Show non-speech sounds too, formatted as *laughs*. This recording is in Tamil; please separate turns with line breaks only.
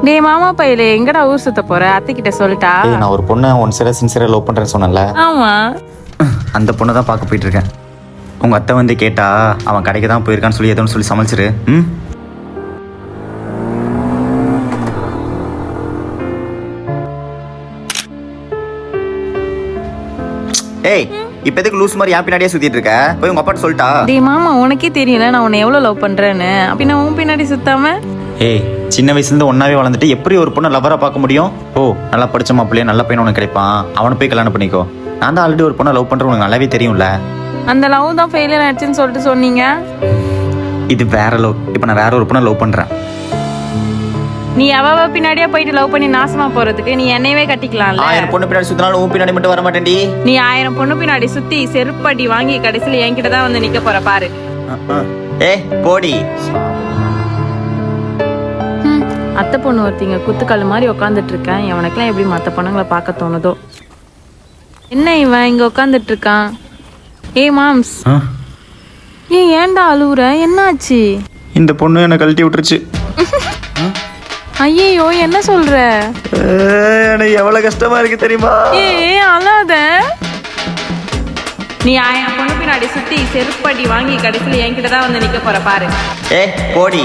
டேய் மாமா பையலே எங்கடா ஊர் சுத்த போற? அத்தை கிட்ட சொல்லிட்டா?
ஏய் நான் ஒரு பொண்ணை ஒன் சைடாக சின்சியராக லவ் பண்ணுறேன்னு சொன்னேன்ல.
ஆமா.
அந்த பொண்ணை தான் பார்க்க போயிட்டு இருக்கேன் உங்கள் அத்தை வந்து கேட்டா அவன் கடைக்கு தான் போயிருக்கான்னு சொல்லி எதோன்னு சொல்லி சமாளிச்சிரு ம்? ஏய் இப்போ எதுக்கு லூஸ் மாதிரி என் பின்னாடியே சுத்திட்டு இருக்க? போய் உங்க அப்பாட்ட சொல்லிட்டா.
டேய் மாமா உனக்கே தெரியல நான் உன்னை எவ்வளவு லவ் பண்றேன்னு. அப்படின்னா உன் பின்னாடி சுத்தாம?
ஏய் சின்ன வயசுலேருந்து ஒன்றாவே வளர்ந்துட்டு எப்படி ஒரு பொண்ணை லவராக பார்க்க முடியும்? ஓ நல்லா படிச்ச மாப்பிள்ளையே நல்ல பையன் உனக்கு கிடைப்பான். அவனை போய் கல்யாணம் பண்ணிக்கோ. நான் தான் ஆல்ரெடி ஒரு பொண்ணை லவ் பண்ணுறேன் உனக்கு நல்லாவே தெரியும்ல.
அந்த லவ் தான் ஃபெயிலியர் ஆயிடுச்சுன்னு சொல்லிட்டு சொன்னீங்க?
இது வேற லவ் இப்போ நான் வேற ஒரு பொண்ணை லவ் பண்ணுறேன்
நீ அவ பின்னாடியே போயிட்டு லவ் பண்ணி நாசமா போறதுக்கு நீ என்னையவே கட்டிக்கலாம்ல?
ஆயிரம் பொண்ணு பின்னாடி சுத்தினாலும் உன் பின்னாடி மட்டும் வர மாட்டேன்டி.
நீ ஆயிரம் பொண்ணு பின்னாடி சுத்தி செருப்படி வாங்கி கடைசியில என்கிட்ட தான் வந்து நிக்க போற பாரு.
ஏய் போடி.
அத்தை பொண்ணு ஒருத்திங்க குத்துக்கல் மாதிரி உட்காந்துட்டு இருக்கேன் இவனுக்குலாம் எப்படி மத்த பொண்ணுங்களை பார்க்க தோணுதோ? என்ன இவன் இங்க உட்காந்துட்டு இருக்கான் ஏய் மாம்ஸ். ஏன் ஏன்டா அழுவுற? என்னாச்சு?
இந்த பொண்ணு என்னை கழட்டி விட்டுருச்சு. *laughs*
ஐயோ என்ன சொல்ற?
எனக்கு எவ்வளவு கஷ்டமா இருக்கு தெரியுமா?
ஏய் அழாத. நீ ஆயிரம் பொண்ணு பின்னாடி சுத்தி செருப்படி வாங்கி கடைசியில என்கிட்ட தான் வந்து நிக்க போற பாரு.
ஏய் போடி.